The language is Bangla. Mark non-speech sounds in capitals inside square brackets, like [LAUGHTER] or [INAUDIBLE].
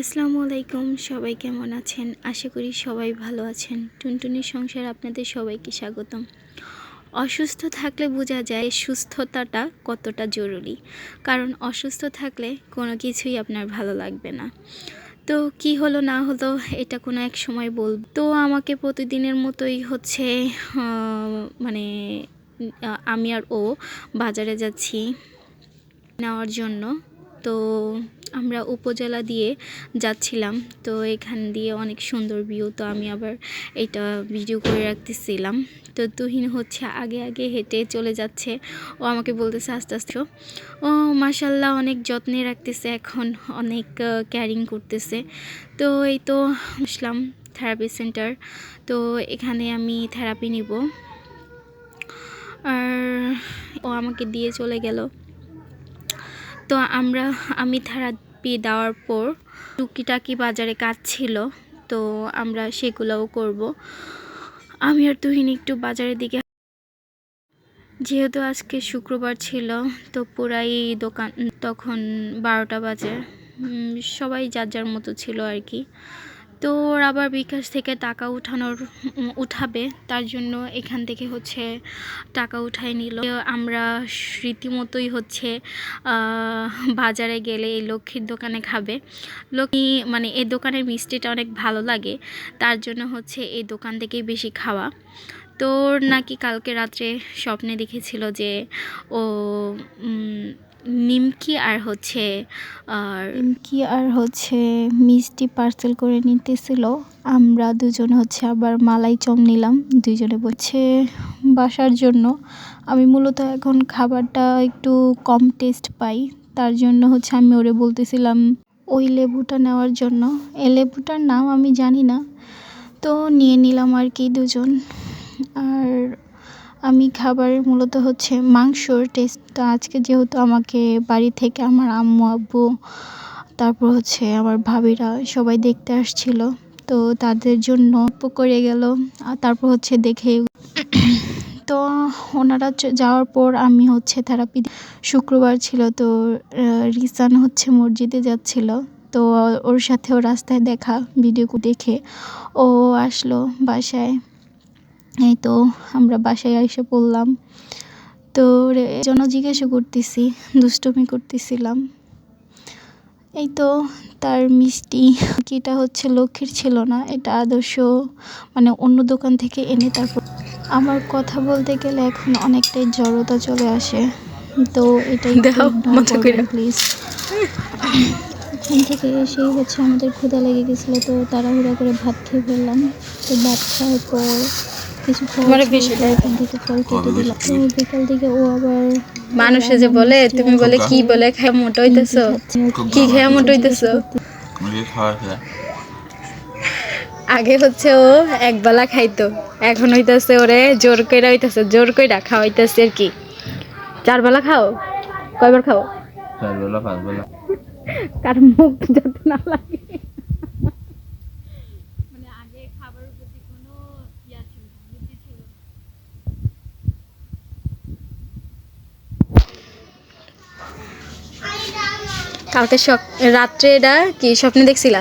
আসসালামু আলাইকুম, সবাই কেমন আছেন? আশা করি সবাই ভালো আছেন। টুনটুনির সংসার আপনাদের সবাইকে স্বাগতম। অসুস্থ থাকলে বোঝা যায় সুস্থতাটা কতটা জরুরি, কারণ অসুস্থ থাকলে কোনো কিছুই আপনার ভালো লাগবে না। তো কি হলো না হলো এটা কোনো এক সময় বল তো আমাকে প্রতিদিনের মতোই হচ্ছে মানে আমি আর ও বাজারে যাচ্ছি নেওয়ার জন্য। তো আমরা উপজেলা দিয়ে যাচ্ছিলাম। তো এখান দিয়ে অনেক সুন্দর ভিউ তো আমি আবার এটা ভিডিও করে রাখতেছিলাম। তো তুহিন হচ্ছে আগে আগে হেঁটে চলে যাচ্ছে। ও আমাকে বলতেছে, আস্তে আস্তে, ও। মাসাল্লাহ অনেক যত্নে রাখতেছে, এখন অনেক ক্যারিং করতেছে। তো এই তো আসলাম থেরাপি সেন্টার তো এখানে আমি থেরাপি নিব। আর ও আমাকে দিয়ে চলে গেল। তো আমরা, আমি থেরাপি দেওয়ার পর টুকিটাকি বাজারে কাজ ছিল তো আমরা সেগুলোও করব। আমি আর তুহিন একটু বাজারের দিকে যেহেতু আজকে শুক্রবার ছিল, তো পুরাই দোকান, তখন বারোটা বাজে। সবাই যার যার মতো ছিল আর কি। তো ওর আবার বিকাশ থেকে টাকা উঠানোর উঠাবে। তার জন্য এখান থেকে হচ্ছে টাকা উঠাই নিল। আমরা রীতিমতোই হচ্ছে বাজারে গেলে এই লক্ষ্মীর দোকানে খাবে। লক্ষ্মী মানে এই দোকানের মিষ্টিটা অনেক ভালো লাগে। তার জন্য হচ্ছে এই দোকান থেকেই বেশি খাওয়া। তো ওর নাকি কালকে রাত্রে স্বপ্নে দেখেছিল যে ও নিমকি আর হচ্ছে, আর কি আর হচ্ছে মিষ্টি পার্সেল করে নিতেছিল। আমরা দুজন হচ্ছে আবার মালাই চম নিলাম। দুজনে বলছে, বাসার জন্য। আমি মূলত এখন খাবারটা একটু কম টেস্ট পাই। তার জন্য হচ্ছে আমি ওরে বলতেছিলাম, ওই লেবুটা নেওয়ার জন্য। এই লেবুটার নাম আমি জানি না। তো নিয়ে নিলাম আর কি দুজন। আর আমি খাবারের মূলত হচ্ছে মাংসর টেস্টটা আজকে যেহেতু আমাকে বাড়ি থেকে আমার আম্মু, আব্বু, তারপর হচ্ছে আমার ভাবিরা সবাই দেখতে আসছিল। তো তাদের জন্য করে গেল, আর তারপর হচ্ছে দেখে [CLEARS THROAT] তো ওনারা যাওয়ার পর আমি হচ্ছে থেরাপি শুক্রবার ছিল তো রিসান হচ্ছে মসজিদে যাচ্ছিল। তো ওর সাথেও রাস্তায় দেখা ভিডিও দেখে ও আসলো বাসায়। এই তো আমরা বাসায় এসে পড়লাম। তো জন্য জিজ্ঞাসা করতেছি দুষ্টুমি করতেছিলাম। এই তো তার মিষ্টি কিটা হচ্ছে লক্ষ্মীর ছিল না এটা আদর্শ মানে অন্য দোকান থেকে এনে তারপর আমার কথা বলতে গেলে এখন অনেকটাই জড়তা চলে আসে। তো এটাই। প্লিজ এখান থেকে এসেই হচ্ছে আমাদের ক্ষুধা লেগে গেছিল তো তাড়াহুড়া করে ভাত খেয়ে ফেললাম। তো ভাত খাওয়ার পর কিছু এখান থেকে ফল কেটে দিলাম। বিকাল দিকে ও আবার মানুষে যে বলে তুমি বলে কি বলে খেয়ে মোটা হইতেছো? কি খেয়ে মোটা হইতেছো? আগে হচ্ছে ও একবেলা খাইতো এখন হইতাছে ওরে জোর কইরা হইতাছে জোর কইরা খাওয়াইতাছে আর কি। চার বেলা খাও? কয়বার খাও? চার বেলা পাঁচ বেলা। কার মুখ যাতে না লাগে। মানে আগে খাবারের প্রতি কালকে রাত্রে এটা কি স্বপ্নে দেখছিলা?